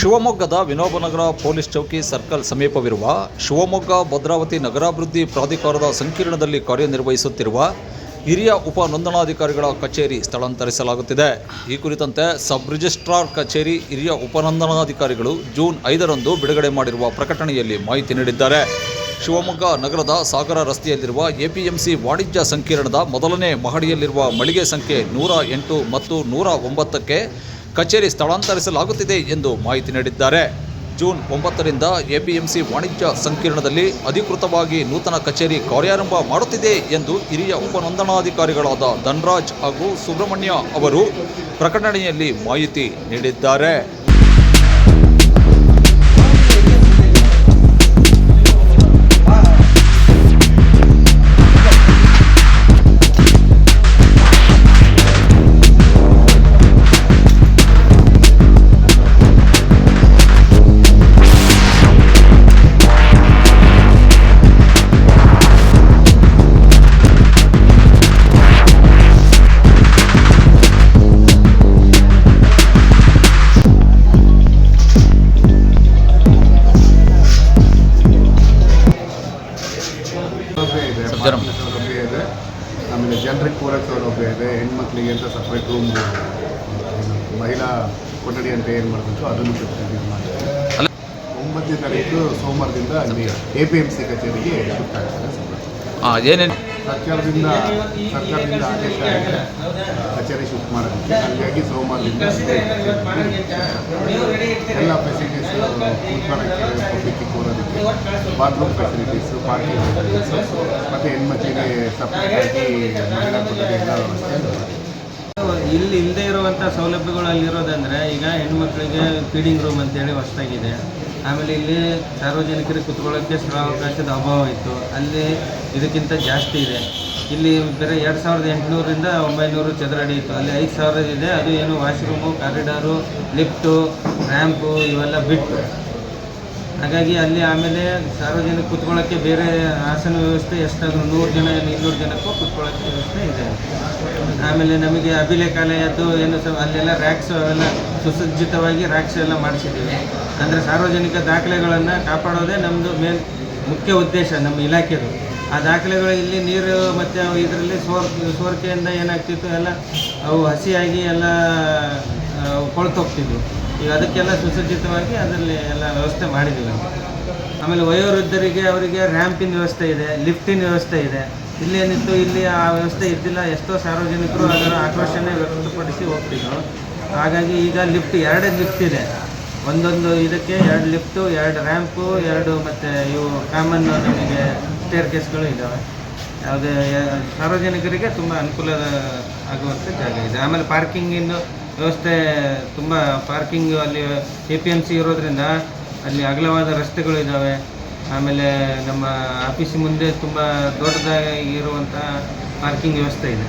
ಶಿವಮೊಗ್ಗದ ವಿನೋಬನಗರ ಪೊಲೀಸ್ ಚೌಕಿ ಸರ್ಕಲ್ ಸಮೀಪವಿರುವ ಶಿವಮೊಗ್ಗ ಭದ್ರಾವತಿ ನಗರಾಭಿವೃದ್ಧಿ ಪ್ರಾಧಿಕಾರದ ಸಂಕೀರ್ಣದಲ್ಲಿ ಕಾರ್ಯನಿರ್ವಹಿಸುತ್ತಿರುವ ಹಿರಿಯ ಉಪ ನೋಂದಣಾಧಿಕಾರಿಗಳ ಕಚೇರಿ ಸ್ಥಳಾಂತರಿಸಲಾಗುತ್ತಿದೆ. ಈ ಕುರಿತಂತೆ ಸಬ್ ರಿಜಿಸ್ಟ್ರಾರ್ ಕಚೇರಿ ಹಿರಿಯ ಉಪನೋಂದಣಾಧಿಕಾರಿಗಳು ಜೂನ್ ಐದರಂದು ಬಿಡುಗಡೆ ಮಾಡಿರುವ ಪ್ರಕಟಣೆಯಲ್ಲಿ ಮಾಹಿತಿ ನೀಡಿದ್ದಾರೆ. ಶಿವಮೊಗ್ಗ ನಗರದ ಸಾಗರ ರಸ್ತೆಯಲ್ಲಿರುವ ಎಪಿಎಂಸಿ ವಾಣಿಜ್ಯ ಸಂಕೀರ್ಣದ ಮೊದಲನೇ ಮಹಡಿಯಲ್ಲಿರುವ ಮಳಿಗೆ ಸಂಖ್ಯೆ ನೂರ ಎಂಟು ಮತ್ತು ನೂರ ಒಂಬತ್ತಕ್ಕೆ ಕಚೇರಿ ಸ್ಥಳಾಂತರಿಸಲಾಗುತ್ತಿದೆ ಎಂದು ಮಾಹಿತಿ ನೀಡಿದ್ದಾರೆ. ಜೂನ್ ಒಂಬತ್ತರಿಂದ ಎಪಿಎಂಸಿ ವಾಣಿಜ್ಯ ಸಂಕೀರ್ಣದಲ್ಲಿ ಅಧಿಕೃತವಾಗಿ ನೂತನ ಕಚೇರಿ ಕಾರ್ಯಾರಂಭ ಮಾಡುತ್ತಿದೆ ಎಂದು ಹಿರಿಯ ಉಪನೋಂದಣಾಧಿಕಾರಿಗಳಾದ ಧನ್ರಾಜ್ ಹಾಗೂ ಸುಬ್ರಹ್ಮಣ್ಯ ಅವರು ಪ್ರಕಟಣೆಯಲ್ಲಿ ಮಾಹಿತಿ ನೀಡಿದ್ದಾರೆ. ಆಮೇಲೆ ಜನರಿಗೆ ಪೂರಕ ಸೌಲಭ್ಯ ಇದೆ ಹೆಣ್ಮಕ್ಳಿಗೆ ಅಂತ ಸಪ್ರೇಟ್ ರೂಮ್ ಮಹಿಳಾ ಕೊಠಡಿ ಅಂತ ಏನು ಮಾಡಬೇಕು ಅದನ್ನು ಅಲ್ಲ ಮಾಡಿದ್ದಾರೆ ಒಂಬತ್ತನೇ ತಾರೀಕು ಸೋಮವಾರದಿಂದ ಅಲ್ಲಿ ಎ ಪಿ ಎಂ ಸಿ ಕಚೇರಿಗೆ ಶಿಫ್ಟ್ ಆಗ್ತಾರೆ ಏನೇನು? ಸರ್ಕಾರದಿಂದ ಸರ್ಕಾರದಿಂದ ಆದೇಶ ಆಗಿದೆ. ಕಚೇರಿ ಶಿಫ್ಟ್ ಮಾಡೋದಕ್ಕೆ. ಹಾಗಾಗಿ ಸೋಮವಾರದಿಂದ ಎಲ್ಲ ಫೆಸಿಲಿಟೀಸ್ ಕೂತ್ಕೊಳ್ಳೋಕ್ಕೆ ಪಬ್ಲಿಕ್ಕಿಗೆ ಕೂರೋದಕ್ಕೆ ಬಾತ್ರೂಮ್ ಫೆಸಿಲಿಟೀಸು ಪಾರ್ಕಿಂಗ್ ಫೆಸಿಲಿಟೀಸು ಮತ್ತು ಹೆಣ್ಮಕ್ಳಿಗೆ ಸಪ್ರೇಟಾಗಿ ಮಹಿಳಾ ಕೊಠಡಿ ಎಲ್ಲ ವ್ಯವಸ್ಥೆ. ಇಲ್ಲಿ ಇಲ್ಲದೆ ಇರುವಂಥ ಸೌಲಭ್ಯಗಳು ಅಲ್ಲಿರೋದಂದರೆ ಈಗ ಹೆಣ್ಮಕ್ಳಿಗೆ ಫೀಡಿಂಗ್ ರೂಮ್ ಅಂತೇಳಿ ಹೊಸದಾಗಿದೆ. ಆಮೇಲೆ ಇಲ್ಲಿ ಸಾರ್ವಜನಿಕರಿಗೆ ಕುತ್ಕೊಳ್ಳೋಕ್ಕೆ ಸ್ಥಳಾವಕಾಶದ ಅಭಾವ ಇತ್ತು. ಅಲ್ಲಿ ಇದಕ್ಕಿಂತ ಜಾಸ್ತಿ ಇದೆ. ಇಲ್ಲಿ ಬೇರೆ ಎರಡು ಸಾವಿರದ ಎಂಟುನೂರಿಂದ ಒಂಬೈನೂರು ಚದರ ಅಡಿ ಇತ್ತು. ಅಲ್ಲಿ ಐದು ಸಾವಿರದ ಇದೆ. ಅದು ಏನು ವಾಶ್ರೂಮು ಕಾರಿಡಾರು ಲಿಫ್ಟು ರ್ಯಾಂಪು ಇವೆಲ್ಲ ಬಿಟ್ಟು ಹಾಗಾಗಿ ಅಲ್ಲಿ ಆಮೇಲೆ ಸಾರ್ವಜನಿಕ ಕುತ್ಕೊಳ್ಳೋಕ್ಕೆ ಬೇರೆ ಆಸನ ವ್ಯವಸ್ಥೆ, ಎಷ್ಟಾದರೂ ನೂರು ಜನ ಇನ್ನೂರು ಜನಕ್ಕೂ ಕುತ್ಕೊಳ್ಳೋಕ್ಕೆ ವ್ಯವಸ್ಥೆ ಇದೆ. ಆಮೇಲೆ ನಮಗೆ ಅಭಿಲೇಖಾಲಯದ್ದು ಏನು ಸ, ಅಲ್ಲೆಲ್ಲ ರ್ಯಾಕ್ಸ್ ಎಲ್ಲ ಸುಸಜ್ಜಿತವಾಗಿ ರ್ಯಾಕ್ಸ್ ಎಲ್ಲ ಮಾಡಿಸಿದ್ದೀವಿ. ಅಂದರೆ ಸಾರ್ವಜನಿಕ ದಾಖಲೆಗಳನ್ನು ಕಾಪಾಡೋದೇ ನಮ್ಮದು ಮೇನ್ ಮುಖ್ಯ ಉದ್ದೇಶ, ನಮ್ಮ ಇಲಾಖೆದು. ಆ ದಾಖಲೆಗಳು ಇಲ್ಲಿ ನೀರು ಮತ್ತು ಇದರಲ್ಲಿ ಸೋರ್, ಸೋರಿಕೆಯಿಂದ ಏನಾಗ್ತಿತ್ತು ಎಲ್ಲ ಅವು ಹಸಿಯಾಗಿ ಎಲ್ಲ ಕೊಳ್ತೋಗ್ತಿದ್ವು ಈಗ ಅದಕ್ಕೆಲ್ಲ ಸುಸಜ್ಜಿತವಾಗಿ ಅದರಲ್ಲಿ ಎಲ್ಲ ವ್ಯವಸ್ಥೆ ಮಾಡಿದ್ದೀವಿ ಆಮೇಲೆ ವಯೋವೃದ್ಧರಿಗೆ ಅವರಿಗೆ ರ್ಯಾಂಪಿನ ವ್ಯವಸ್ಥೆ ಇದೆ ಲಿಫ್ಟಿನ ವ್ಯವಸ್ಥೆ ಇದೆ. ಇಲ್ಲೇನಿತ್ತು ಇಲ್ಲಿ ಆ ವ್ಯವಸ್ಥೆ ಇದ್ದಿಲ್ಲ. ಎಷ್ಟೋ ಸಾರ್ವಜನಿಕರು ಅದರ ಆಕ್ರೋಶನೇ ವ್ಯಕ್ತಪಡಿಸಿ ಹೋಗ್ತಿದ್ರು. ಹಾಗಾಗಿ ಈಗ ಲಿಫ್ಟ್ ಎರಡೇ ಲಿಫ್ಟ್ ಇದೆ. ಒಂದೊಂದು ಇದಕ್ಕೆ ಎರಡು ಲಿಫ್ಟು ಎರಡು ರ್ಯಾಂಪು ಎರಡು ಮತ್ತು ಇವು ಕಾಮನ್ ನಮಗೆ ಸ್ಟೇರ್ ಕೇಸ್ಗಳು ಇದ್ದಾವೆ ಯಾವುದೇ, ಸಾರ್ವಜನಿಕರಿಗೆ ತುಂಬ ಅನುಕೂಲ ಆಗುವಂಥ ಜಾಗ ಇದೆ. ಆಮೇಲೆ ಪಾರ್ಕಿಂಗಿನ ವ್ಯವಸ್ಥೆ ತುಂಬ ಪಾರ್ಕಿಂಗ್ ಅಲ್ಲಿ ಎ ಪಿ ಎಂ ಸಿ ಇರೋದ್ರಿಂದ ಅಲ್ಲಿ ಅಗಲವಾದ ರಸ್ತೆಗಳು ಇದ್ದಾವೆ ಆಮೇಲೆ ನಮ್ಮ ಆಫೀಸ್ ಮುಂದೆ ತುಂಬ ದೊಡ್ಡದಾಗಿ ಇರುವಂಥ ಪಾರ್ಕಿಂಗ್ ವ್ಯವಸ್ಥೆ ಇದೆ.